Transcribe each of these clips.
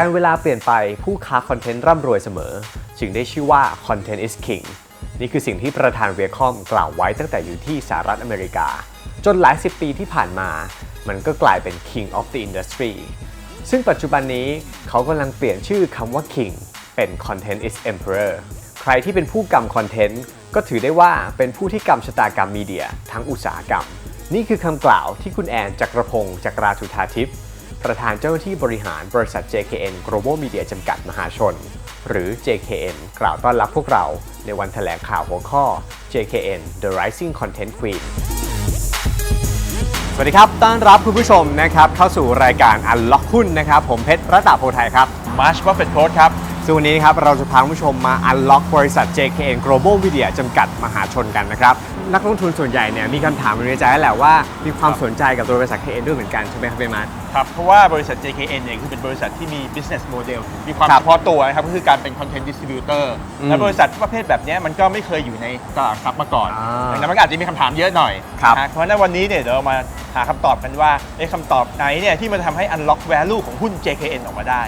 การเวลาเปลี่ยนไปผู้ค้าคอนเทนต์ร่ำรวยเสมอ จึงได้ชื่อว่า Content is King นี่คือสิ่งที่ประธานเวียคอมกล่าวไว้ตั้งแต่อยู่ที่สหรัฐอเมริกา จนหลายสิบปีที่ผ่านมา มันก็กลายเป็น King of the Industry ซึ่งปัจจุบันนี้เขากำลังเปลี่ยนชื่อคำว่า King เป็น Content is Emperor ใครที่เป็นผู้กำคอนเทนต์ก็ถือได้ว่าเป็นผู้ที่กำชะตากรรมมีเดีย ทั้งอุตสาหกรรม นี่คือคำกล่าวที่คุณแอนจักรพงศ์จักราชุธาทิพย์ ประธานเจ้าหน้าที่บริหารบริษัท JKN Global Media จำกัดมหาชน หรือ JKN กล่าวต้อนรับพวกเราในวันแถลงข่าวหัวข้อ JKN The Rising Content Queen สวัสดีครับ ต้อนรับคุณผู้ชมนะครับเข้าสู่รายการ Unlock หุ้นนะครับ ผมเพชรรัตาโพไทยครับ มาร์ชบัฟเฟตโค้ดครับ ซึ่งวันนี้ครับเราจะพาคุณผู้ชมมา unlock บริษัท JKN Global Media จำกัดมหาชนกันนะครับ นักลงทุนส่วนใหญ่เนี่ยมีคำถามอยู่ในใจแล้วแหละว่ามีความสนใจกับตัวบริษัท KN ด้วยเหมือนกันใช่ไหมครับเบมาร์ครับ เพราะว่าบริษัท JKN เนี่ยคือเป็นบริษัทที่มี business model มีความครัเฉบพาะตัวนะครับก็คือการเป็น content distributor อืมและบริษัทประเภทแบบเนี้ยมันก็ไม่เคยอยู่ในตลาดทรัพย์มาก่อนอ่าดังนั้นมันก็อาจจะมีคำถามเยอะหน่อยครับ นะเพราะฉะนั้นวันนี้เนี่ยเดี๋ยวเรามาหาคำตอบกันว่าไอ้คำตอบไหนเนี่ยที่มันทำให้ unlock value ของหุ้น JKN ออกมาได้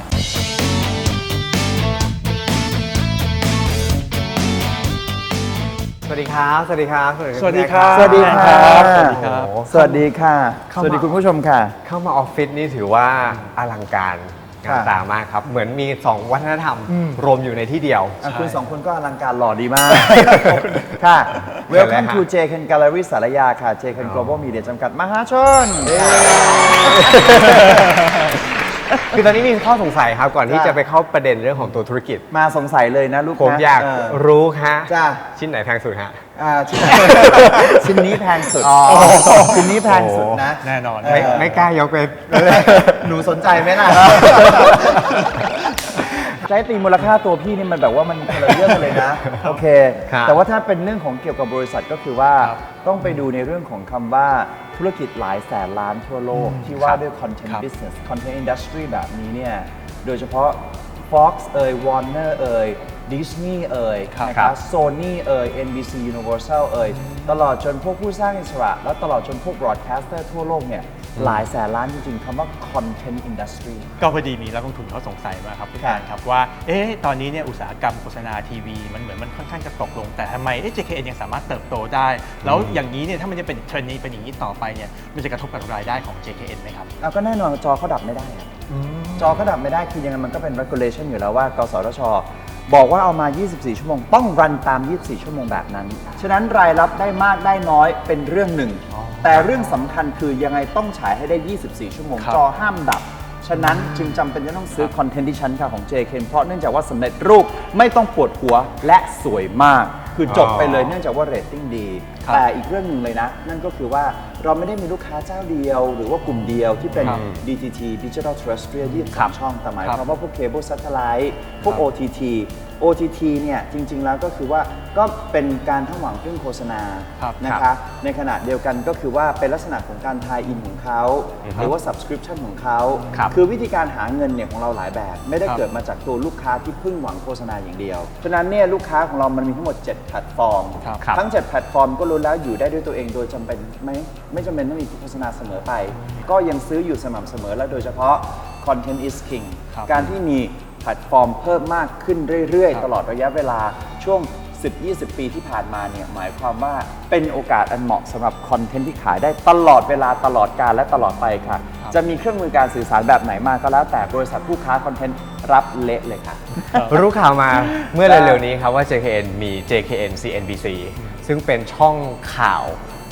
วัสดีครับ สวัสดีครับ สวัสดีครับ สวัสดีค่ะสวัสดีครับโอ้โหสวัสดีค่ะเข้าสมาวัสดีคุณผู้ชมค่ะ เข้ามาออฟฟิศนี่ถือว่าอลังการงานค่ะตามากครับ เหมือนมี 2 วัฒนธรรมอืมรวมอยู่ในที่เดียวอะคุณสองคนก็อลังการหล่อดีมาก ค่ะเชิญเลย Welcome ฮะ to JKN Gallery สารยาค่ะ JKN Global Media จำกัดมหาชน คือตอนนี้มีข้อสงสัยครับก่อนที่จ้ะ จะไปเข้าประเด็นเรื่องของตัวธุรกิจ มาสงสัยเลยนะลูกนะผมอยากเรู้ฮะจ้ะ ชิ้นไหนแพงสุดฮะ อ่าชิ้นไหน ชิ้นนี้แพงสุดอ๋อ ชิ้นนี้แพงสุดนะ แน่นอน ไม่ไม่กล้ายกไป หนูสนใจไหมล่ะ ใช้ตีมูลค่าตัวพี่นี่มันแบบว่ามันคนละเรื่องกันเลยนะ โอเค ครับแต่ว่าถ้าเป็นเรื่องของเกี่ยวกับบริษัทก็คือว่าต้องไปดูในเรื่องของคำว่าธุรกิจหลายแสนล้านทั่วโลก ที่ว่าด้วย content ครับ business content industry แบบนี้เนี่ย โดยเฉพาะ Fox เอ่ย Warner เอ่ย Disney เอ่ยครับนะครัคะบ Sony เอ่ย NBC Universal เอ่ยตลอดจนพวกผู้สร้างอิสระ แล้วตลอดจนพวก broadcaster ทั่วโลกเนี่ย หลายแสนล้านจริงๆคำว่า content industry ก็พอดีมีนักลงทุนเขาสงสัยมาครับพี่ครักาบรครับว่า เอ๊ะ ตอนนี้เนี่ยอุตสาหกรรมโฆษณาทีวี มันเหมือนมันค่อนข้างจะตกลง แต่ทำไมเอ๊ะ JKN ยังสามารถเติบโตได้ แล้วอย่างนี้เนี่ยถ้ามันจะเป็นเทรนด์นี้เป็นอย่างนี้ต่อไปเนี่ยมันจะกระทบกับรายได้ของ JKN ไหมครับเอาก็แน่นอนจอเขาดับไม่ได้อะจอเขาดับไม่ได้คือยังไงมันก็เป็น regulation อยู่แล้วว่ากสทชบอกว่าเอามา 24 ชั่วโมง ต้องรันตาม 24 ชั่วโมงแบบนั้น ฉะนั้นรายรับได้มากได้น้อยเป็นเรื่องหนึ่งอ๋อ แต่เรื่องสำคัญคือยังไงต้องฉายให้ได้ 24 ชั่วโมง ครับ จอห้ามดับ ฉะนั้นจึงจำเป็นจะต้องซื้อคอนเทนต์ที่ชั้นค่าของ JK เพราะเนื่องจากว่าสำเร็จรูปไม่ต้องปวดหัวและสวยมาก คือจบไปเลยเนื่องจากว่าเรตติ้งดี ครับแต่อีกเรื่องหนึ่งเลยนะ นั่นก็คือว่าเราไม่ได้มีลูกค้าเจ้าเดียว หรือว่ากลุ่มเดียวที่เป็น ครับ DTT Digital Terrestrial ยี่สิบครัสาบมช่องแต่หมายครับความว่าพวกเคเบิลซัตเทไลท์พวก ครับ OTT OTT เนี่ยจริง ๆ แล้วก็คือว่าก็เป็นการทั้งหวังพึ่งโฆษณาครับนะคะในขณะเดียวกันก็คือว่าเป็นลักษณะของการทายอินของเขาหรือว่า subscription ของเขาครับคือวิธีการหาเงินเนี่ยของเราหลายแบบ ไม่ได้ครับเกิดมาจากตัวลูกค้าที่พึ่งหวังโฆษณาอย่างเดียว ฉะนั้นเนี่ยลูกค้าของเรามันมีทั้งหมด 7 แพลตฟอร์มครับครับทั้ง 7 แพลตฟอร์มก็รู้แล้วอยู่ได้ด้วยตัวเองโดยจำเป็นไม่ไม่จำเป็นต้องมีโฆษณาเสมอไป ก็ยังซื้ออยู่สม่ำเสมอและโดยเฉพาะ content is king ครับการที่มี แพลตฟอร์มเพิ่มมากขึ้นเรื่อยครับๆตลอดระยะเวลาช่วง 10-20 ปีที่ผ่านมาเนี่ยหมายความว่าเป็นโอกาสอันเหมาะสำหรับคอนเทนต์ที่ขายได้ตลอดเวลาตลอดกาลและตลอดไปค่ะ จะมีเครื่องมือการสื่อสารแบบไหนมาก็แล้วแต่บริษัทผู้ค้าคอนเทนต์รับเละเลยค่ะ รู้ข่าวมาเมื่อเร็วๆนี้ครับว่า JKN มี JKN CNBC ซึ่งเป็นช่องข่าว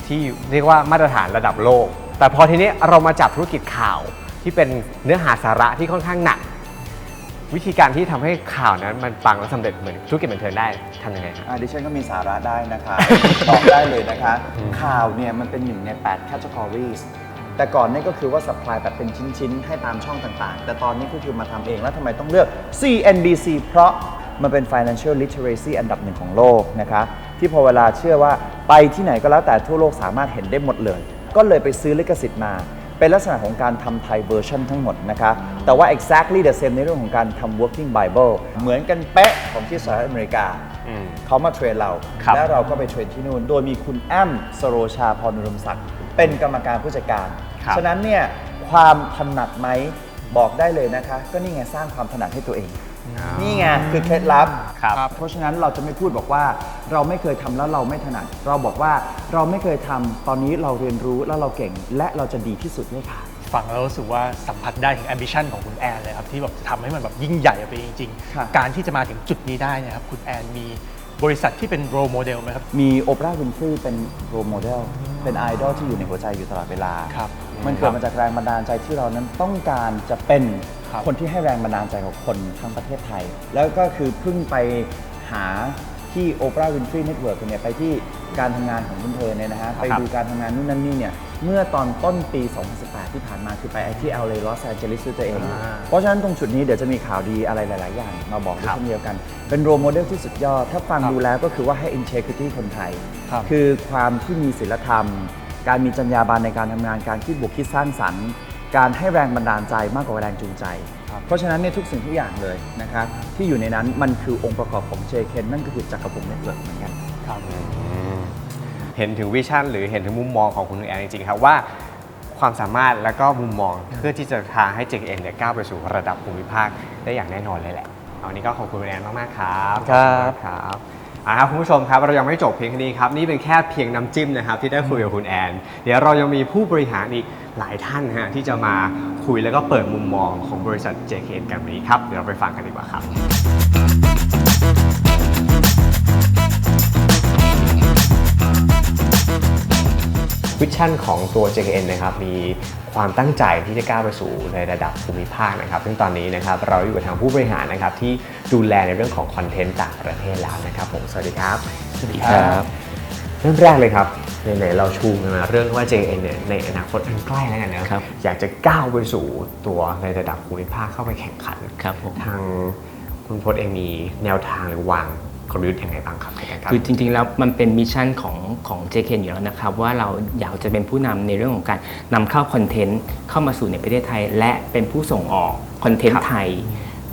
ที่เรียกว่ามาตรฐานระดับโลก แต่พอทีนี้เรามาจับธุรกิจข่าวที่เป็นเนื้อหาสาระที่ค่อนข้างหนัก วิธีการที่ทำให้ข่าวนั้นมันปังและสำเร็จเหมือนธุรกิจบันเทิงได้ทำยังไงครับ อ่าดิฉันก็มีสาระได้นะคะ ตอบได้เลยนะคะ ข่าวเนี่ยมันเป็นหนึ่งใน 8 categories แต่ก่อนนี่ก็คือว่า supply แบบเป็นชิ้น ๆ ให้ตามช่องต่างๆ แต่ตอนนี้ก็คือมาทำเองแล้วทำไมต้องเลือก CNBC เพราะมันเป็น financial literacy อันดับหนึ่งของโลกนะคะ ที่พอเวลาเชื่อว่าไปที่ไหนก็แล้วแต่ทั่วโลกสามารถเห็นได้หมดเลย ก็เลยไปซื้อลิขสิทธิ์มา เป็นลักษณะของการทำไทยเวอร์ชันทั้งหมดนะคะแต่ว่า exactly the same ในเรื่องของการทำ working bible เหมือนกันเป๊ะของที่สหรัฐอเมริกา อืม เขามาเทรนเรา ครับ และเราก็ไปเทรนที่นู่น โดยมีคุณแอมสโรชาพรนุรมศักดิ์เป็นกรรมการผู้จัดการ ครับ ฉะนั้นเนี่ยความถนัดไหมบอกได้เลยนะคะ ก็นี่ไงสร้างความถนัดให้ตัวเอง นี่ไงคือเคล็ดลับ ครับ เพราะฉะนั้นเราจะไม่พูดบอกว่าเราไม่เคยทำแล้วเราไม่ถนัด เราบอกว่าเราไม่เคยทำตอนนี้เราเรียนรู้แล้วเราเก่ง และเราจะดีที่สุดเลยค่ะ ฟังแล้วรู้สึกว่าสัมผัสได้ถึง ambition ของคุณแอนเลยครับ ที่แบบจะทำให้มันแบบยิ่งใหญ่ออกไปจริง ค่ะ ๆ การที่จะมาถึงจุดนี้ได้เนะครับ คุณแอนมีบริษัทที่เป็น role model ไหมครับ มีโอปราห์วินฟรีเป็นโรโมเดลเป็นไอดอลที่อยู่ในหัวใจอยู่ตลอดเวลา ครับ มันเกิดมาจากแรงบันดาลใจที่เรานั้นต้องการจะเป็น ครับคนที่ให้แรงบันดาลใจของคนทั้งประเทศไทย แล้วก็คือเพิ่งไปหาที่โอปราห์วินฟรีเน็ตเวิร์กเนี่ยไปที่การทำงานของคุณเธอเนี่ยนะฮะไปดูการทำงานนู่นนั่นนี่เนี่ยเมื่อตอนต้นปี 2018 ที่ผ่านมาคือไปที่ LA ลอสแอนเจลิสด้วยตัวเองอ่าเพราะฉะนั้นตรงจุดนี้เดี๋ยวจะมีข่าวดีอะไรหลาย ๆ อย่างมาบอกด้วยเช่นเดียวกัน เป็นโรโมเดลที่สุดยอด ถ้าฟังดูแล้วก็คือว่าให้ integrity คนไทยครับคือความที่มีศีลธรรม การมีจรรยาบรรณในการทำงานการคิดบวกคิดสร้างสรรค์ การให้แรงบันดาลใจมากกว่าแรงจูงใจครับเพราะฉะนั้นในยทุกสิ่งทุกอย่างเลยนะครับที่อยู่ในนั้นมันคือองค์ประกอบของ JK นั่นก็คือจักรพงศ์เน็ตเวิร์กเหมือนกันครับเห็นถึงวิชั่นหรือเห็นถึงมุมมองของคุณแอนจริงๆครับว่าความสามารถและก็มุมมองเพื่อที่จะพาให้ JKN เนี่ยก้าวไปสู่ระดับภูมิภาคได้อย่างแน่นอนเลยแหละเอาวันนี้ก็ขอบคุณคุณแอนมากๆครับครับขอณครับเอาละครับคุณผู้ชมครับเรายังไม่จบเพียงแค่นี้ครับนี่เป็นแค่เพียงน้ำจิ้มนะครับที่ได้คุยกับคุณแอน เดี๋ยวเรายังมีผู้บริหารอีก หลายท่านฮะที่จะมาคุยแล้วก็เปิดมุมมองของบริษัท JKN กันวันนี้ครับ เดี๋ยวเราไปฟังกันดีกว่าครับ วิชั่นของตัว JKN นะครับ มีความตั้งใจที่จะก้าวไปสู่ในระดับภูมิภาคนะครับ ซึ่งตอนนี้นะครับเราอยู่กับทางผู้บริหารนะครับที่ดูแลในเรื่องของคอนเทนต์ต่างประเทศแล้วนะครับผม สวัสดีครับ สวัสดีครับ เริ่มแรกเลยครับไหนๆเราชูกันมาเรื่องว่า JKN เนี่ยในอนาคตอันใกล้แล้วกันนะครับ อยากจะก้าวไปสู่ตัวในระดับภูมิภาคเข้าไปแข่งขันครับผมทางคุณพจน์เองมีแนวทางหรือวางกลยุทธ์ยังไงบ้างครับในการก้าวคือจริงๆแล้วมันเป็นมิชชั่นของของ JK อยู่แล้วนะครับ ว่าเราอยากจะเป็นผู้นำในเรื่องของการนำเข้าคอนเทนต์เข้ามาสู่ในประเทศไทย และเป็นผู้ส่งออกคอนเทนครัต์บไทย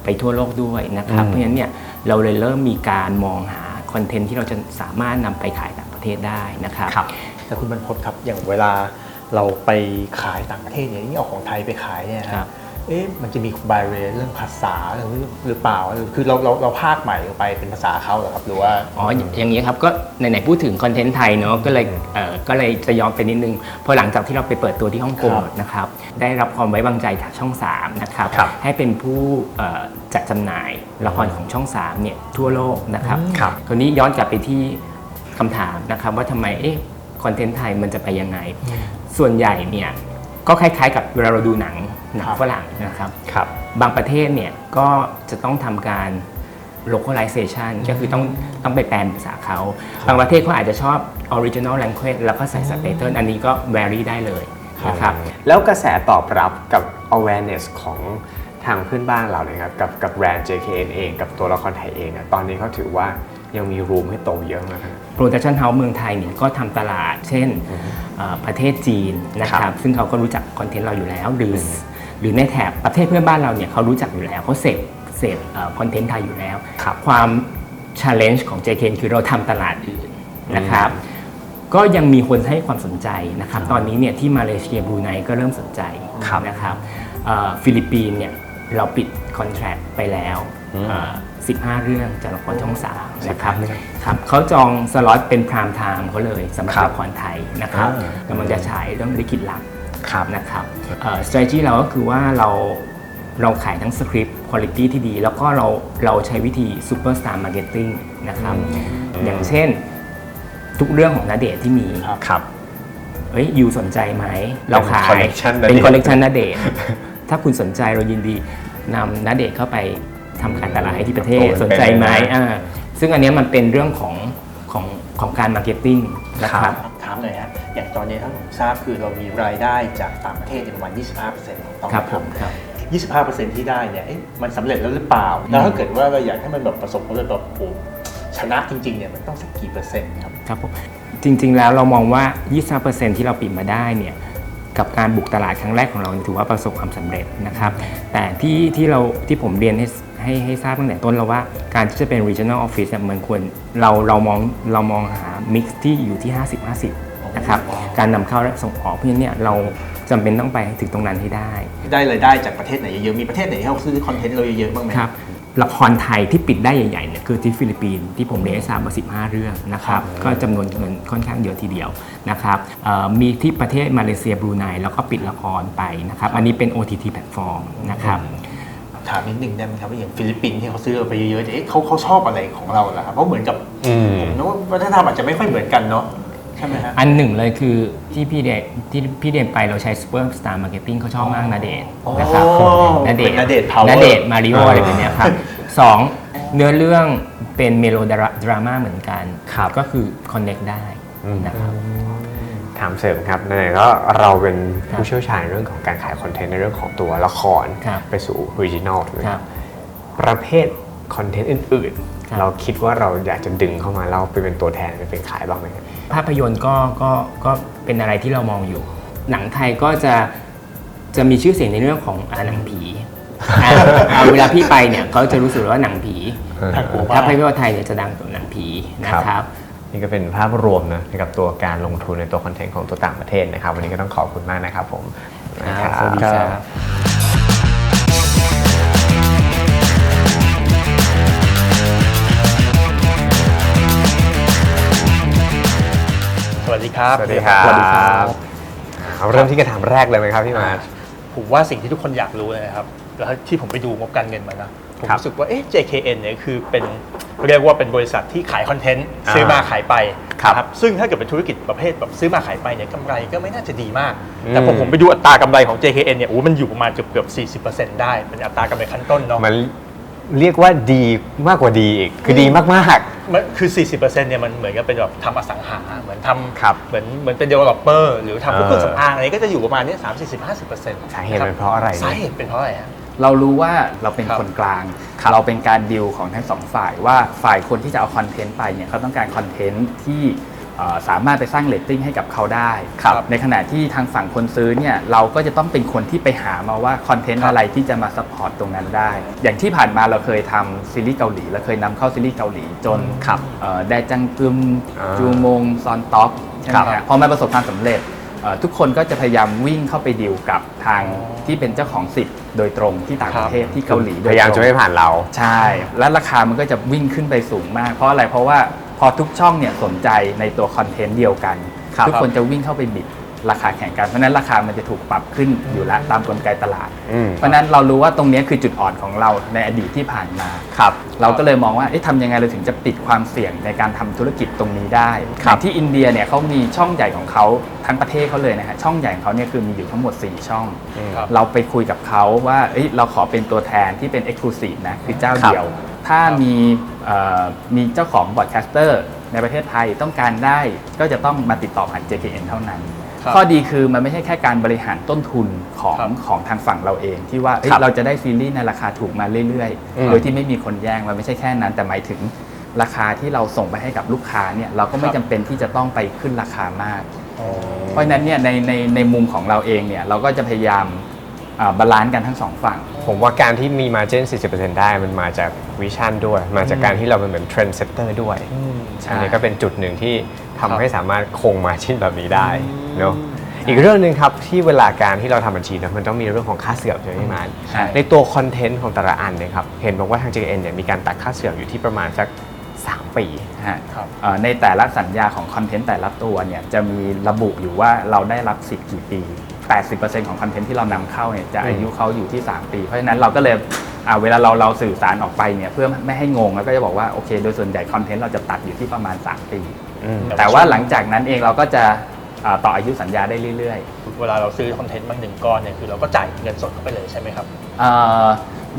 ไปทั่วโลกด้วยนะครับอืมเพราะฉะนั้นเนี่ยเราเลยเริ่มมีการมองหาคอนเทนต์ที่เราจะสามารถนำไปขายต่างประเทศได้นะครับครับแต่คุณบรรพตครับอย่างเวลาเราไปขายต่างประเทศเนี่ยนี่เอาของไทยไปขายเนี่ยครับเอ๊ะมันจะมีบาเรียเรื่องภาษาหรือหรือเปล่า คือเราเราเราภาคใหม่ออกไปเป็นภาษาเขาเหรอครับหรือว่า อ๋อ อย่างนี้ครับก็ไหนๆพูดถึงคอนเทนต์ไทยเนาะก็เลยเอ่อก็เลยจะย้อนไปนิดนึงพอหลังจากที่เราไปเปิดตัวที่ฮ่องกงครับนะครับได้รับความไว้วางใจจากช่อง3นะครับครับให้เป็นผู้เอ่อจัดจำหน่ายละครของช่อง3เนี่ยทั่วโลกนะครับครับคราวนี้ย้อนกลับไปที่ คำถามนะครับว่าทำไมเอ๊ะคอนเทนต์ไทยมันจะไปยังไง ส่วนใหญ่เนี่ยก็คล้ายๆกับเวลาเราดูหนังหนังครับฝรั่งนะครับครับ บางประเทศเนี่ยก็จะต้องทำการ localization ก็คือต้องต้องไปแปลภาษาเขา บางประเทศเขาอาจจะชอบ original language แล้วก็ใส่ subtitle อันนี้ก็ vary ได้เลยนะครับแล้วกระแสตอบรับกับ awareness ของทางเพื่อนบ้านเราเนี่ยครับกับกับแบรนด์ JKN เองกับตัวละครไทยเองเนี่ยตอนนี้เขาถือว่า ยังมีรูมให้โตเยอะมากนะ Production House เมืองไทยเนี่ยก็ทำตลาด เช่นเอ่อประเทศจีนนะคครัรับบซึ่งเขาก็รู้จักคอนเทนต์เราอยู่แล้วหรืออหรือในแถบประเทศเพื่อนบ้านเราเนี่ยเขารู้จักอยู่แล้วเขาเสพเสพคอนเทนต์ไทยอยู่แล้วครับความ challenge ของ JK คือเราทำตลาดอื่นนะครับก็ยังมีคนให้ความสนใจนะครับตอนนี้เนี่ยที่มาเลเซียบรูไนก็เริ่มสนใจครับนะครับเอ่อฟิลิปปินส์เนี่ยเราปิดคอนแท c t ไปแล้วเอ่อ15 เรื่องจากละครช่องสาม นะครับ15เรื่องครับเขาจองสล็อตเป็นพรามไทม์เขาเลยสำหรับครับละครไทยนะครับอ่ากำลังจะฉายเรื่องลิขิตลับครับนะครับเอ่อ strategy เราก็คือว่าเราเราขายทั้งสคริปต์คุณภาพที่ดี แล้วก็เราเราใช้วิธี superstar marketing นะครับ อย่างเช่นทุกเรื่องของนาเดชน์ที่มีครับเฮ้ยยูสนใจไหม เราขาย collection ณเดชน์เป็นคอลเลกชันนาเดชน์ถ้าคุณสนใจเรายินดีนำนาเดชน์เข้าไปทำการตลาดให้ที่ประเทศโอ้เป็นสนใจไหมเป็นนะอ่า ซึ่งอันเนี้ยมันเป็นเรื่องของของของการมาร์เก็ตติ้งนะครับถามเลยฮะอย่างตอนนี้ถ้าผมทราบคือเรามีรายได้จากต่างประเทศเนี่ยประมาณ 25%ของต้องครับผมครับ25%ที่ได้เนี่ยเอ๊ะมันสำเร็จแล้วหรือเปล่า แล้วถ้าเกิดว่าเราอยากให้มันแบบประสบความสำเร็จแบบโอ้โหชนะจริงๆเนี่ยมันต้องสักกี่เปอร์เซ็นต์ครับครับผมจริง ๆ แล้วเรามองว่า 25%ที่เราปิดมาได้เนี่ยกับการบุกตลาดครั้งแรกของเราเนี่ยถือว่าประสบความสำเร็จนะครับ แต่ที่ที่เราที่ผมเรียนให้ ให้ให้ทราบตั้งแต่ต้นแล้วว่าการที่จะเป็น regional office เนี่ยมันควรเราเรามองเรามองหา mix ที่อยู่ที่ 50-50 นะครับ การนำเข้าและส่งออกเพราะฉะนั้นเนี่ยเราจำเป็นต้องไปถึงตรงนั้นให้ได้ ได้รายได้จากประเทศไหนเยอะๆมีประเทศไหนที่เขาซื้อคอนเทนต์เราเยอะๆบ้างไหมครับละครไทยที่ปิดได้ใหญ่ๆเนี่ยคือที่ฟิลิปปินส์ที่ผมเรียนให้ทราบมา 15 เรื่องนะครับก็จำนวนเงินค่อนข้างเยอะทีเดียวนะครับเอ่อมีที่ประเทศมาเลเซียบรูไนแล้วก็ปิดละครไปนะครับอันนี้เป็น OTT แพลตฟอร์มนะครับ ถามนิดนึงได้ไหมครับว่าอย่างฟิลิปปินส์ที่เขาซื้อเราไปเยอะๆเนี่ยเอ๊ะเขาเขาชอบอะไรของเราล่ะครับเพราะเหมือนกับอืมผมนึกว่าวัฒนธรรมอาจจะไม่ค่อยเหมือนกันเนาะใช่ไหมฮะอันหนึ่งเลยคือที่พี่เดชที่พี่เดชไปเราใช้ Super Star Marketing เขาชอบมากนาเดชน์นะครับโอ้นาเดชเป็นณเดชน์ power นาเดชน์มาริโออ่าอะไรแบบเนี้ยครับสองเนื้อเรื่องเป็นเมโลดราม่าเหมือนกันครับก็คือ connect ได้อืมนะครับ ถามเสริมครับไหนๆก็เราเป็นผู้เชี่ยวชาญเรื่องของการขายคอนเทนต์ในเรื่องของตัวละครครับไปสู่ออริจินอลถูกไหมคครัรับบประเภทคอนเทนต์อื่นครับ ๆ เราคิดว่าเราอยากจะดึงเข้ามาเราไปเป็นตัวแทนไปเป็นขายบ้างไหมครับ ภาพยนตร์ก็ก็ก็เป็นอะไรที่เรามองอยู่ หนังไทยก็จะจะมีชื่อเสียงในเรื่องของอาหนังผีอ่าอ่าเวลาพี่ไปเนี่ยเขาจะรู้สึกว่าหนังผี น่ากลัวมากถ้าภาพยนตร์ไทยเนี่ยจะดังตัวหนังผีนะครับ นี่ก็เป็นภาพรวมนะในกับตัวการลงทุนในตัวคอนเทนต์ของตัวต่างประเทศนะครับ วันนี้ก็ต้องขอบคุณมากนะครับผมครับสวัสดีครับสวัสดีครับ สวัสดีครับ สวัสดีครับเอาเริ่มที่กระถามแรกเลยไหมครับพี่มาร์ชผมว่าสิ่งที่ทุกคนอยากรู้เลยนะครับ แล้วที่ผมไปดูงบการเงินมานะ ผมครับรู้สึกว่าเอ๊ะ JKN เนี่ยคือเป็นเรียกว่าเป็นบริษัทที่ขายคอนเทนต์อ่าซื้อมาขายไปครับนะซึ่งถ้าเกิดเป็นธุรกิจประเภทแบบซื้อมาขายไปเนี่ยกำไรก็ไม่น่าจะดีมากอืมแต่ผมผมไปดูอัตรากำไรของ JKN เนี่ยโอ้มันอยู่ประมาณเกือบเกือบ40%ได้ เป็นอัตรากำไรขั้นต้นเนาะมันเรียกว่าดีมากกว่าดีอีกคือดีมากมันคือ 40%เนี่ยมันเหมือนกับเป็นแบบทำอสังหา เหมือนทครับำเหมือนเหมือนเป็น developer หรือทำพวกเครื่องเออสำอางอะไรก็จะอยู่ประมาณเนี้สามสี่สิบห้าสิบเปอร์เซ็นต์ๆสาเหตุเป็นเพราะอะไรสาเนี่ยเหตุเป็นเพราะอะไรฮะ เรารู้ว่าเราเป็นครับคนกลางครับเราเป็นการดิวของทั้งสองฝ่ายว่าฝ่ายคนที่จะเอาคอนเทนต์ไปเนี่ยเขาต้องการคอนเทนต์ที่เอ่อสามารถไปสร้างเรตติ้งให้กับเขาได้ครับในขณะที่ทางฝั่งคนซื้อเนี่ยเราก็จะต้องเป็นคนที่ไปหามาว่าคอนเทนต์อะไรที่จะมาซัพพอร์ตตรงนั้นได้ อย่างที่ผ่านมาเราเคยทำซีรีส์เกาหลีเราเคยนำเข้าซีรีส์เกาหลีจนครับเอ่อแดจังกึมอ่าจูมงซอนต็อกใช่ไหมครัฮะบพอมันประสบความสำเร็จเอ่อทุกคนก็จะพยายามวิ่งเข้าไปดิวกับทางที่เป็นเจ้าของสิทธิ์โดยตรงที่ต่างประเทศที่เกาหลีโดพยยายามตรงจะไม่ผ่านเรา ใช่ แล้วราคามันก็จะวิ่งขึ้นไปสูงมาก เพราะอะไรเพราะว่าพอทุกช่องเนี่ยสนใจในตัวคอนเทนต์เดียวกัน ครับ ทุกคนจะวิ่งเข้าไปบิด ราคาแข่งกันเพราะฉะนั้นราคามันจะถูกปรับขึ้นอยู่แล้วตามกลไกตลาด อืม เพราะฉะนั้นเรารู้ว่าตรงนี้คือจุดอ่อนของเราในอดีตที่ผ่านมา ครับ เราก็เลยมองว่าเอ๊ะทำยังไงเราถึงจะปิดความเสี่ยงในการทำธุรกิจตรงนี้ได้ครับอย่างที่อินเดียเนี่ยเขามีช่องใหญ่ของเขาทั้งประเทศเขาเลยนะฮะช่องใหญ่ของเขาเนี่ยคือมีอยู่ทั้งหมด 4 ช่องครับเราไปคุยกับเขาว่าเอ้ยเราขอเป็นตัวแทนที่เป็น Exclusive นะ คือเจ้าเดียว ถ้ามีเอ่อมีเจ้าของบอดแคสเตอร์ในประเทศไทยต้องการได้ก็จะต้องมาติดต่อผ่าน JKN เท่านั้น ครับข้อดีคือมันไม่ใช่แค่การบริหารต้นทุนของครับของทางฝั่งเราเอง ที่ว่าเอ้ยครับเราจะได้ซีรีส์ในราคาถูกมาเรื่อยอืม ๆ โดยที่ไม่มีคนแย่งมันไม่ใช่แค่นั้น แต่หมายถึงราคาที่เราส่งไปให้กับลูกค้าเนี่ยเราก็ไม่ครับจำเป็นที่จะต้องไปขึ้นราคามาก เพราะฉะนั้นเนี่ยในในในมุมของเราเองเนี่ยเราก็จะพยายามบาลานซ์กันทั้งสองฝั่ง ผมว่าการที่มี margin 40%ได้มันมาจากวิชั่นด้วย มาจากการที่เราเป็นเหมือนเทรนด์เซตเตอร์ด้วย ใช่ อันนี้ก็เป็นจุดหนึ่งที่ ทำให้สามารถคงมาชิ้นแบบนี้ได้อืมเนาะอีกเรื่องหนึ่งครับที่เวลาการที่เราทำบัญชีนะมันต้องมีเรื่องของค่าเสื่อมใช่ไหมพี่มานใช่ ในตัวคอนเทนต์ของแต่ละอันเนี่ยครับเห็นบอกว่าทาง JN เนี่ยมีการตัดค่าเสื่อมอยู่ที่ประมาณสัก 3 ปี ฮะครับ เอ่อในแต่ละสัญญาของคอนเทนต์แต่ละตัวเนี่ยจะมีระบุอยู่ว่าเราได้รับสิทธิ์กี่ปี 80%ของคอนเทนต์ที่เรานำเข้าเนี่ยจะอายุเขาอยู่ที่ 3 ปี เพราะฉะนั้นเราก็เลยอ่าเวลาเราเราสื่อสารออกไปเนี่ยเพื่อไม่ให้งงแล้วก็จะบอกว่าโอเค โดยส่วนใหญ่คอนเทนต์เราจะตัดอยู่ที่ประมาณ 3 ปี อืมแต่ว่าหลังจากนั้นเองเราก็จะอ่าต่ออายุสัญญาได้เรื่อยเวลาเราซื้อคอนเทนต์มาหนึ่งก้อนเนี่ยคือเราก็จ่ายเงินสดเข้าไปเลยใช่ไหมครับๆเอ่อ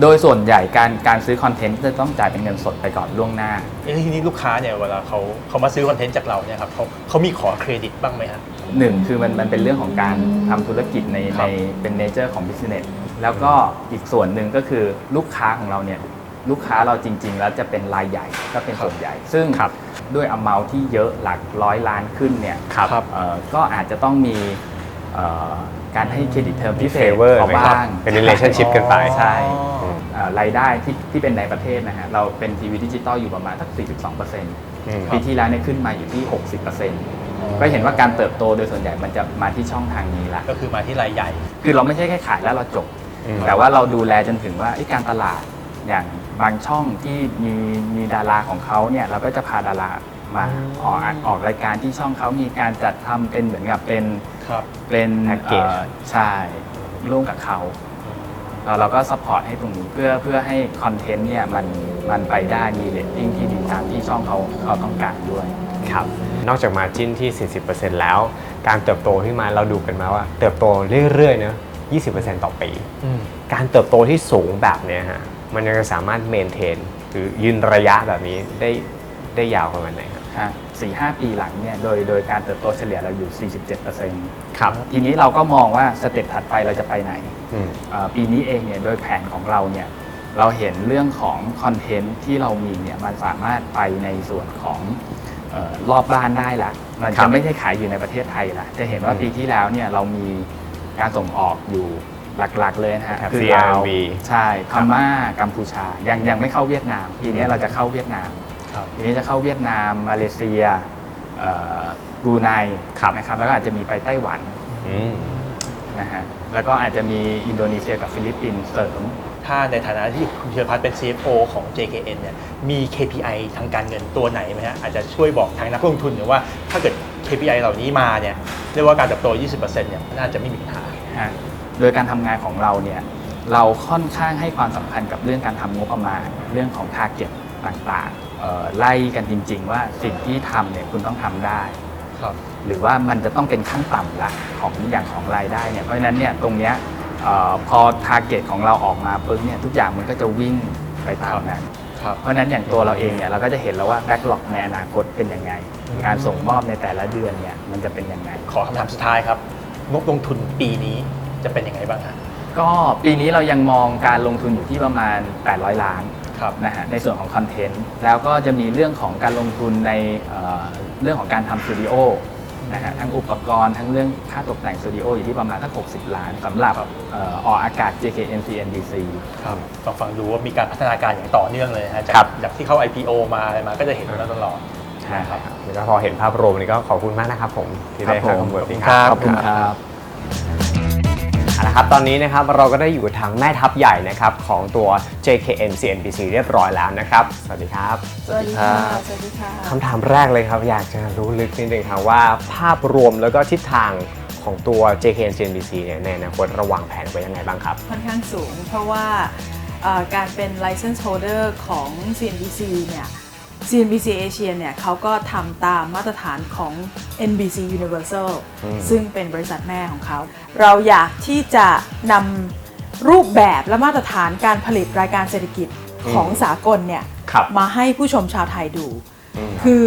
โดยส่วนใหญ่การการซื้อคอนเทนต์จะต้องจ่ายเป็นเงินสดไปก่อนล่วงหน้า เอ้ทีนี้ลูกค้าเนี่ยเวลาเขาเขามาซื้อคอนเทนต์จากเราเนี่ยครับเขาเขามีขอเครดิตบ้างไหมครับหนึ่งคือมันมันเป็นเรื่องของการทำธุรกิจในครัในบ เป็นเนเจอร์ของ business แล้วก็อีกส่วนหนึ่งก็คือลูกค้าของเราเนี่ย ลูกค้าเราจริง ๆ แล้วจะเป็นรายใหญ่ก็เป็นส่วนใหญ่ ซึ่งครับด้วย amount ที่เยอะหลักร้อยล้านขึ้นเนี่ยครับเอ่อก็อาจจะต้องมีเอ่อการให้เครดิตเทอมมีพิเศษ favor เขาไหมครับบ้างเป็น relationship กันไปใช่อ๋อเอ่อรายได้ที่ที่เป็นในประเทศนะฮะเราเป็นทีวีดิจิตอลอยู่ประมาณสัก 42%อืมปีที่แล้วเนี่ยขึ้นมาอยู่ที่ 60%เก็เห็นว่าการเติบโตโดยส่วนใหญ่มันจะมาที่ช่องทางนี้ละก็คือมาที่รายใหญ่ คือเราไม่ใช่แค่ขายแล้วเราจบอืมแต่ว่าเราดูแลจนถึงว่าเอ้ยการตลาดอย่าง บางช่องที่มีมีดาราของเขาเนี่ยเราก็จะพาดารามาออกออกรายการที่ช่องเขามีการจัดทำเป็นเหมือนกับเป็นครับเป็นแพ็กเกจ อ่อใช่ร่วมกับเขาเราเราก็ซัพพอร์ตให้ตรงนี้เพื่อเพื่อให้คอนเทนต์เนี่ยมันมันไปได้มีเรตติ้งที่ดีตามที่ช่องเขาเขาต้องการด้วย ครับ นอกจากมาจิ้นที่ 40%แล้ว การเติบโตที่มาเราดูกันมาว่า เติบโตเรื่อยๆเนอะ20%ต่อปี อืม การเติบโตที่สูงแบบเนี้ยฮะ มันยังจะสามารถเมนเทนหรือยืนระยะแบบนี้ได้ได้ยาวประมาณไหนครับฮะสี่ห้าปีหลังเนี่ยโดยโดยการเติบโตเฉลี่ยเราอยู่ 47%ครับ ทีนี้เราก็มองว่าสเต็ปถัดไปเราจะไปไหนอืม เอ่อปีนี้เองเนี่ยโดยแผนของเราเนี่ยเราเห็นเรื่องของคอนเทนต์ที่เรามีเนี่ยมันสามารถไปในส่วนของเออรอบบ้านได้ละมันครัจะบไม่ได้ขายอยู่ในประเทศไทยละจะเห็นว่าอืม ปีที่แล้วเนี่ยเรามีการส่งออกอยู่ หลักๆเลยนะฮะครับคือ CRV ลาวใช่พม่ากัมพูชายังยังไม่เข้าเวียดนาม ปีนี้เราจะเข้าเวียดนาม ครับ ทีนี้จะเข้าเวียดนามมาเลเซียเอ่อบรูไนครับ นะครับแล้วก็อาจจะมีไปไต้หวันอืมนะฮะแล้วก็อาจจะมีอินโดนีเซียกับฟิลิปปินส์เสริม ถ้าในฐานะที่คุณเชิญพัฒน์เป็น CFO ของ JKN เนี่ยมี KPI ทางการเงินตัวไหนไหมฮะอาจจะช่วยบอกทางนักลงทุนหรือว่าถ้าเกิด KPI เหล่านี้มาเนี่ยเรียกว่าการเติบโต 20%เนี่ยน่าจะไม่มีปัญหา ฮะ โดยการทำงานของเราเนี่ยเราค่อนข้างให้ความสำคัญกับเรื่องการทำงบประมาณเรื่องของ t a r g e t ต่างๆเอ่อไล่กันจริง ๆ ว่าสิ่งที่ทำเนี่ยคุณต้องทำได้ครับหรือว่ามันจะต้องเป็นขั้นต่ำละของอย่างของรายได้เนี่ยเพราะฉะนั้นเนี่ยตรงเนี้ยเออพอ t a r g e t ของเราออกมาปุ๊บเนี่ยทุกอย่างมันก็จะวิ่งไปตามนั้นครับเพราะฉะนั้นอย่างตัวเราเองเนี่ยเราก็จะเห็นแล้วว่าแบ็กหลอกในอนาคตเป็นยังไง การส่งมอบในแต่ละเดือนเนี่ยมันจะเป็นยังไง ขอคำถามสุดท้ายครับ งบลงทุนปีนี้ จะเป็นยังไงบ้างฮะก็ปีนี้เรายังมองการลงทุนอยู่ที่ประมาณ 800 ล้านครับนะฮะในส่วนของคอนเทนต์แล้วก็จะมีเรื่องของการลงทุนในเอ่อเรื่องของการทำสตูดิโอนะฮะทั้งอุปกรณ์ทั้งเรื่องค่าตกแต่งสตูดิโออยู่ที่ประมาณสัก60 ล้านสำหรับเอ่อออกอากาศ JKN CNBC ครับต้องฟังดูว่ามีการพัฒนาการอย่างต่อเนื่องเลยนะฮะจาครักบจากที่เข้า IPO มาอะไรมาก็จะเห็นมาตลอด ใช่ครับ แล้วก็พอเห็นภาพรวมนี้ก็ขอบคุณมากนะครับผมที่ได้ครับให้ผมข้อมูลนี้ครับ ขอบคุณครับ เอาละครับ ตอนนี้นะครับเราก็ได้อยู่ทางแม่ทัพใหญ่นะครับของตัว JKN CNBC เรียบร้อยแล้วนะครับ สวัสดีครับ สวัสดีค่ะ สวัสดีค่ะคำถามแรกเลยครับ อยากจะรู้ลึกนิดนึงครับว่าภาพรวมแล้วก็ทิศทางของตัว JKN CNBC เนี่ยในอนาคตระวางแผนไว้ยังไงบ้างครับ ค่อนข้างสูงเพราะว่าเอ่อการเป็น license holder ของ CNBC เนี่ย CNBC Asia เนี่ยเขาก็ทำตามมาตรฐานของ NBC Universal อืมซึ่งเป็นบริษัทแม่ของเขา เราอยากที่จะนำรูปแบบและมาตรฐานการผลิตรายการเศรษฐกิจของสากลเนี่ยครับมาให้ผู้ชมชาวไทยดูอืมคือ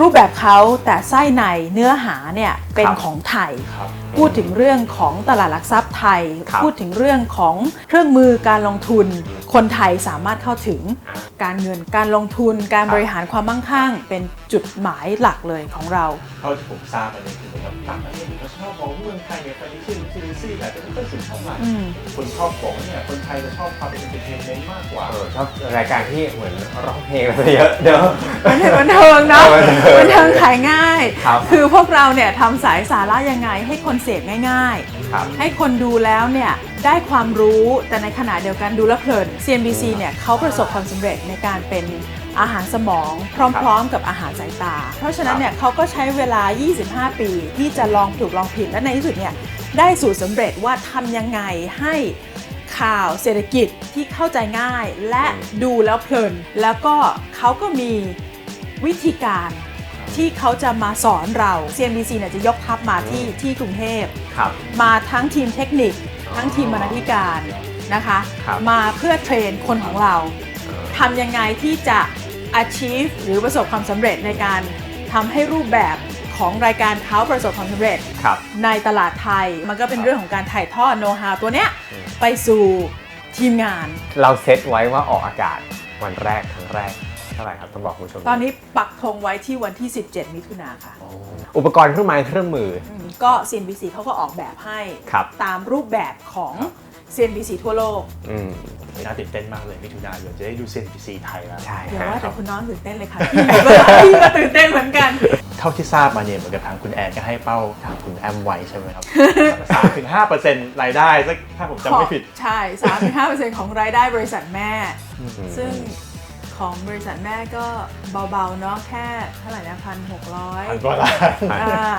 รูปแบบเขาแต่ไส้ในเนื้อหาเนี่ยเป็นครับของไทยครับพูดถึงเรื่องของตลาดหลักทรัพย์ไทยครับพูดถึงเรื่องของเครื่องมือการลงทุน คนไทยสามารถเข้าถึงอ่าการเงินการลงทุนการบริหารความมั่งคั่ง เป็นจุดหมายหลักเลยของเราเท่าที่ผมทราบมาเนี่ยคือเหมือนกับต่างประเทศเขาชอบมองเมืองไทยเนี่ยฟินิชั่นซิลิซี่แต่จะไม่ค่อยสึกเท่าไหร่อืมคนชอบของเนี่ยคนไทยจะชอบความเป็นเอนเตอร์เทนเมนต์มากกว่าเออชอบรายการที่เหมือนร้องเพลงอะไรเยอะเดี๋ยวบันเทิงบันเทิงเนาะบันเทิงบันเทิงขายง่ายครับคือพวกเราเนี่ยทำสายสาระยังไงให้คนเสพง่าย ครับๆให้คนดูแล้วเนี่ยได้ความรู้แต่ในขณะเดียวกันดูแลวเพลิน CNBC เนี่ยเขาประสบความสำเร็จในการเป็นอาหารสมองพร้อมๆ กับอาหารสายตา เพราะฉะนั้นเนี่ยเขาก็ใช้เวลา 25 ปี ที่จะลองถูกลองผิดและในที่สุดเนี่ยได้สูตรสำเร็จว่าทำยังไงให้ข่าวเศรษฐกิจที่เข้าใจง่าย และดูแล้วเพลิน แล้วก็เขาก็มีวิธีการ ที่เขาจะมาสอนเรา CNBC เนี่ยจะยกทัพมาที่ที่กรุงเทพ ครับ มาทั้งทีมเทคนิค ทั้งทีมบรรณาธิการนะคะ ครับมาเพื่อเทรนคนของเราทำยังไงที่จะ achieve หรือประสบความสำเร็จในการทำให้รูปแบบของรายการเขาประสบความสำเร็จ ครับ ในตลาดไทยมันก็เป็นเรื่องของการถ่ายทอดโน้ตฮาวตัวเนี้ยไปสู่ทีมงาน เราเซตไว้ว่าออกอากาศวันแรกครั้งแรก เท่าไหร่ครับต้องบอกคุณผู้ชมตอนนี้ปักธงไว้ที่วันที่ 17 มิถุนาค่ะ อุปกรณ์เครื่องไม้เครื่องมืออืมก็ CNBC เขาก็ออกแบบให้ครับตามรูปแบบของ CNBC ทั่วโลกอืมน่าตื่นเต้นมากเลยมิถุนายนจะได้ดู CNBC ไทยแล้วใช่เดี๋ยวฮะว่าแต่คุณน้องตื่นเต้นเลยค่ะพี่ก็พี่ก็ตื่นเต้นเหมือนกัน เท่าที่ทราบมาเนี่ยเหมือนกับทางคุณแอนก็ให้เป้าทางคุณแอมไว้ใช่ไหมครับสามถึงห้าเปอร์เซ็นต์รายได้สักถ้าผมจำไม่ผิด ใช่3-5%ของรายได้บริษัทแม่ ซึ่ง ของบริษัทแม่ก็เบาๆเนาะแค่เท่าไหร่นะพันหกร้อยพันกว่าล้า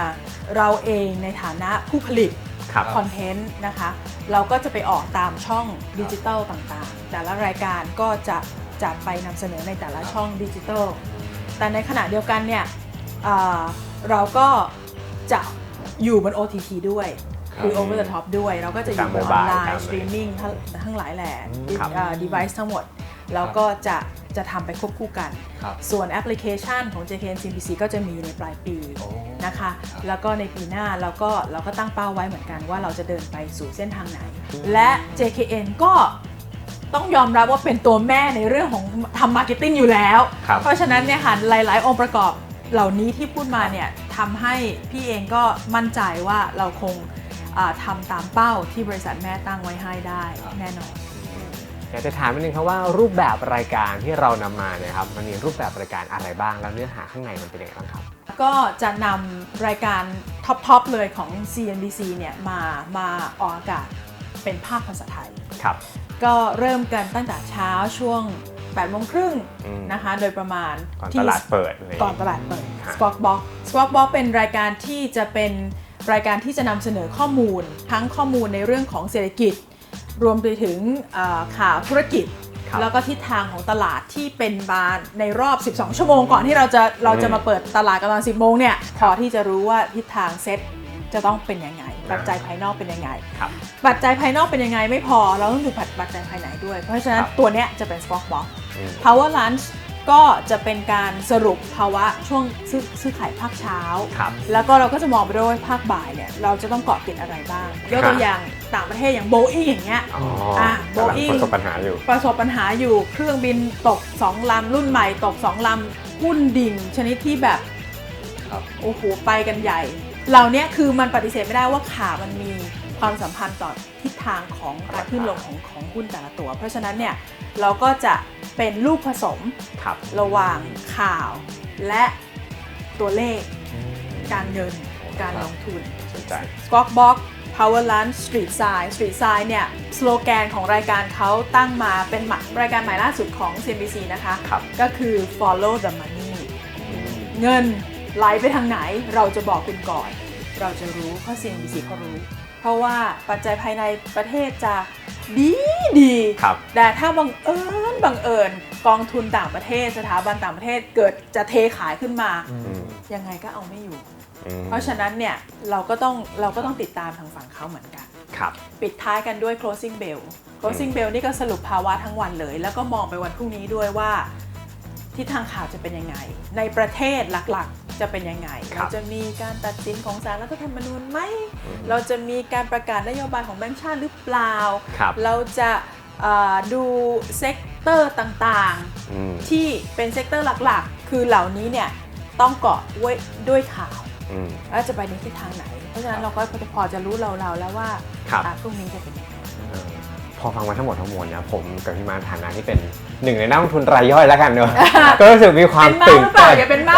นเราเองในฐานะผู้ผลิตครับคอนเทนต์นะคะ เราก็จะไปออกตามช่องดิจิตอลต่างๆ แต่ละรายการก็จะจะไปนำเสนอในแต่ละช่องดิจิตอลแต่ในขณะเดียวกันเนี่ยเอ่อเราก็จะอยู่บน OTT ด้วยคือ over the top ด้วย เราก็จะอยู่บนออนไลตาม mobile ตามน์สตรีมมิ่งทั้งหลายแหล่ครับเอ่อ device ทั้งหมดเราก็จะ จะทำไปควบคู่กันครับส่วนแอปพลิเคชันของ JKN CBC ก็จะมีในปลายปีโอ้นะคะ แล้วก็ในปีหน้าเราก็เราก็ตั้งเป้าไว้เหมือนกันว่าเราจะเดินไปสู่เส้นทางไหน และ JKN ก็ต้องยอมรับว่าเป็นตัวแม่ในเรื่องของทำมาร์เก็ตติ้งอยู่แล้วครับเพราะฉะนั้นเนี่ยค่ะหลาย ๆ องค์ประกอบเหล่านี้ที่พูดมาเนี่ยทำให้พี่เองก็มั่นใจว่าเราคงอ่าทำตามเป้าที่บริษัทแม่ตั้งไว้ให้ได้แน่นอน อยากจะถามนิดนึงครับว่ารูปแบบรายการที่เรานำมาเนี่ยครับมันมีรูปแบบรายการอะไรบ้าง แล้วเนื้อหาข้างในมันเป็นยังไงบ้างครับ ก็จะนำรายการท็อปๆเลยของ CNBC เนี่ยมามาออกอากาศเป็นภาคภาษาไทยครับก็เริ่มกันตั้งแต่เช้าช่วง8โมงครึ่งอืมนะคะ โดยประมาณก่อนที่ตลาดเปิดอะไรอย่างก่อนเงี้ยตลาดเปิดครับ Squawk Box Squawk Box เป็นรายการที่จะเป็นรายการที่จะนำเสนอข้อมูล ทั้งข้อมูลในเรื่องของเศรษฐกิจ รวมไปถึงเอ่อข่าวธุรกิจครับแล้วก็ทิศทางของตลาดที่เป็นมาในรอบ 12 ชั่วโมงก่อนที่เราจะเราจะมาเปิดตลาดกันตอน10 โมงเนี่ยพอที่จะรู้ว่าทิศทางเซ็ตจะต้องเป็นยังไง ปัจจัยภายนอกเป็นยังไงครับปัจจัยภายนอกเป็นยังไงไม่พอ เราต้องดูปัจจัยภายในด้วย เพราะฉะนั้นครับตัวเนี้ยจะเป็น Squawk Box อืม Power Lunch ก็จะเป็นการสรุปภาวะช่วงซื้อซื้อขายภาคเช้า ครับ แล้วก็เราก็จะมองไปด้วยว่าภาคบ่ายเนี่ยเราจะต้องเกาะติดอะไรบ้างยกตัวอย่างต่างประเทศอย่างโบอิงอย่างเงี้ย อ๋ออะกำลัง Boeing ประสบปัญหาอยู่ ประสบปัญหาอยู่เครื่องบินตก 2 ลำ รุ่นใหม่ตก 2 ลำ หุ้นดิ่ง ชนิดที่แบบครับ โอ้โหไปกันใหญ่ เหล่านี้คือมันปฏิเสธไม่ได้ว่าข่าวมันมีความสัมพันธ์ต่อทิศทางของการขึ้นลงของของหุ้นแต่ละตัว เพราะฉะนั้นเนี่ย เราก็จะเป็นลูกผสมครับระหว่างข่าว และตัวเลข การเงิน การลงทุนสนใจ Squawk Box Power Lunch Street Side Street Side เนี่ยสโลแกนของรายการเขาตั้งมาเป็นหมายรายการใหม่ล่าสุดของ CNBC นะคะครับก็คือ Follow the Money เงินไหลไปทางไหนเราจะบอกคุณก่อน เราจะรู้เพราะ CNBC เขารู้ เพราะว่าปัจจัยภายในประเทศจะดีดีครับแต่ถ้าบังเอิญบังเอิญกองทุนต่างประเทศสถาบันต่างประเทศเกิดจะเทขายขึ้นมาอืมยังไงก็เอาไม่อยู่อืมเพราะฉะนั้นเนี่ยเราก็ต้องเราก็ต้องติดตามทางฝั่งเขาเหมือนกันครับปิดท้ายกันด้วย closing bell closing bell นี่ก็สรุปภาวะทั้งวันเลย แล้วก็มองไปวันพรุ่งนี้ด้วยว่า ทิศทางข่าวจะเป็นยังไง ในประเทศหลักๆ จะเป็นยังไง ครับเราจะมีการตัดสินของศาลรัฐธรรมนูญไหมเราจะมีการประกาศนโยบายของแบงก์ชาติหรือเปล่า ครับเราจะเอ่อดูเซกเตอร์ต่างอืมๆ ที่เป็นเซกเตอร์หลักๆ คือเหล่านี้เนี่ยต้องเกาะไว้ด้วยข่าว อืม แล้วจะไปในทิศทางไหน เพราะฉะนั้นเราก็พอจะรู้เราๆแล้วว่าครับ อะพรุ่งนี้จะเป็นยังไงเออพ อฟังมาทั้งหมดทั้งมวลนะผมกับพี่มาฐานะที่เป็นหนึ่งในนักลงทุนรายย่อยแล้วกันเนอะก็รู้สึกมีความเป็นเมาตื่หนรือเปล่าเต้นอย่าเป็นเมา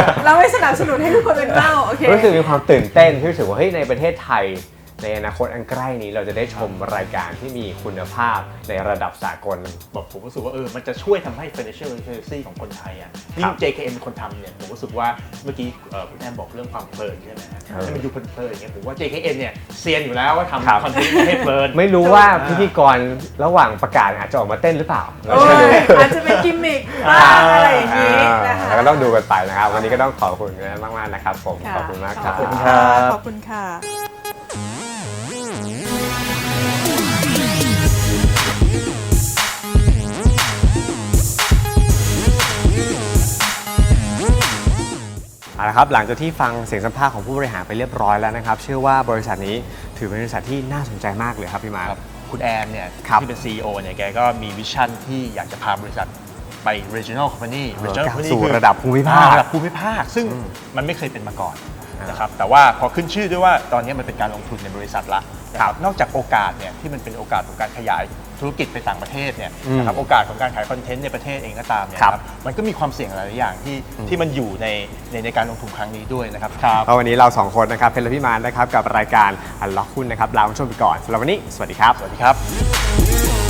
นะเราไม่สนับสนุนให้ทุกคนเป็นเมาโอเครู้สึกมีความตื่นเต้นที่รู้สึกว่าเฮ้ยในประเทศไทย ในอนาคตอันใกล้นี้เราจะได้ชมรายการที่มีคุณภาพในระดับสากลบอกผมรู้สึกว่าเออมันจะช่วยทำให้ financial literacy ของคนไทยอะคยิ่รัง บ JKN เป็นคนทำเนี่ยผมรู้สึกว่าเมื่อกี้เอ่อคุณแอมบอกเรื่องความเพลินใช่ไหมฮะเออให้มันดูเพลินๆอย่างเงี้ยผมว่า JKN เนี่ยเซียนอยู่แล้วว่าครับ ทำคอนเทนต์ให้เพลิน ไม่รู้ว่าพิธีกรระหว่างประกาศอาจจะออกมาเต้นหรือเปล่าเราโอ้จะยดูอาจจะเป็นกิมมิคบ้างอะไรอย่างนี้นะคะแล้วก็ต้องดูกันไปนะครับ วันนี้ก็ต้องขอบคุณกันมากๆนะครับผมะขอบคุณมากครับขอบคุณค่ะ ขอบคุณค่ะ เอาละครับหลังจากที่ฟังเสียงสัมภาษณ์ของผู้บริหารไปเรียบร้อยแล้วนะครับ เชื่อว่าบริษัทนี้ถือเป็นบริษัทที่น่าสนใจมากเลยครับพี่มาร์ค ครับคุณแอนเนี่ยครับที่เป็น CEO เนี่ยแกก็มีวิชั่นที่อยากจะพาบริษัทไป regional company เออ regional ก้าว company สู่คือระดับภูมิภาค อ่ระดับภูมิภาค ซึ่งมันไม่เคยเป็นมาก่อน นะครับแต่ว่าพอขึ้นชื่อด้วยว่าตอนนี้มันเป็นการลงทุนในบริษัทละนะครับนอกจากโอกาสเนี่ยที่มันเป็นโอกาสของการขยายธุรกิจไปต่างประเทศเนี่ยนะครับโอกาสของการขายคอนเทนต์ในประเทศเองก็ตามเนี่ยครับครับมันก็มีความเสี่ยงหลายๆอย่างที่ที่มันอยู่ในในในการลงทุนครั้งนี้ด้วยนะครับก็วันนี้เราสองคนนะครับเพชรและพี่มานนะครับกับรายการอันล็อกหุ้นนะครับลาคุณผู้ชมไปก่อนสำหรับวันนี้สวัสดีครับ สวัสดีครับ